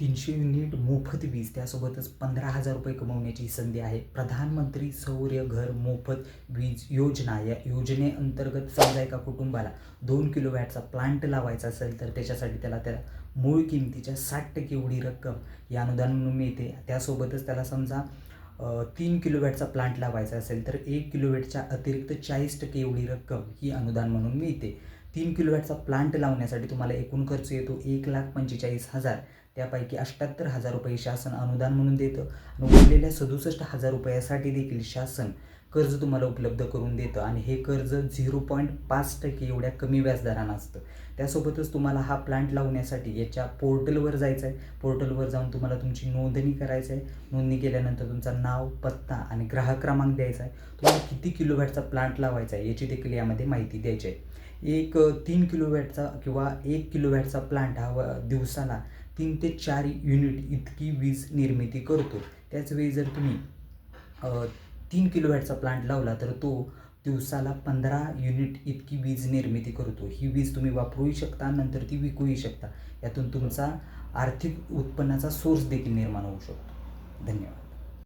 तीनशे युनिट मोफत वीज त्यासोबतच पंधरा हजार रुपये कमवण्याची संधी आहे. प्रधानमंत्री सौर्य घर मोफत वीज योजना. या योजनेअंतर्गत समजा एका कुटुंबाला दोन किलो वॅटचा प्लांट लावायचा असेल तर त्याच्यासाठी त्याला त्या मूळ किमतीच्या साठ टक्के एवढी रक्कम या अनुदान म्हणून मिळते. त्यासोबतच त्याला समजा तीन किलोवॅटचा प्लांट लावायचा असेल तर एक किलोवॅटच्या अतिरिक्त चाळीस टक्के एवढी रक्कम ही अनुदान म्हणून मिळते. तीन किलोवॅटचा प्लांट लावण्यासाठी तुम्हाला एकूण खर्च येतो एक लाख पंचेचाळीस हजार. यापैकी अठ्याहत्तर हजार रुपये शासन अनुदान म्हणून देतं. आणि उरलेल्या सदुसष्ट हजार रुपयासाठी देखील शासन कर्ज तुम्हाला उपलब्ध करून देतं आणि हे कर्ज झिरो पॉईंट पाच टक्के एवढ्या कमी व्याजदरानं असतं. त्यासोबतच तुम्हाला हा प्लांट लावण्यासाठी याच्या पोर्टलवर जायचं आहे पोर्टलवर जाऊन तुम्हाला तुमची नोंदणी करायचं आहे नोंदणी केल्यानंतर तुमचा नाव पत्ता आणि ग्राहक क्रमांक द्यायचा आहे. तुम्हाला किती किलोवॅटचा प्लांट लावायचा आहे याची देखील यामध्ये माहिती द्यायची आहे. एक तीन किलोवॅटचा किंवा एक किलोवॅटचा प्लांट हा व दिवसाला तीन ते चार युनिट इतकी वीज निर्मिती करतो. त्याचवेळी जर तुम्ही तीन किलोवॅटचा प्लांट लावला तर तो दिवसाला पंधरा युनिट इतकी वीज निर्मिती करतो. ही वीज तुम्ही वापरूही शकता नंतर ती विकूही शकता. यातून तुमचा आर्थिक उत्पन्नाचा सोर्स देखील निर्माण होऊ शकतो. धन्यवाद.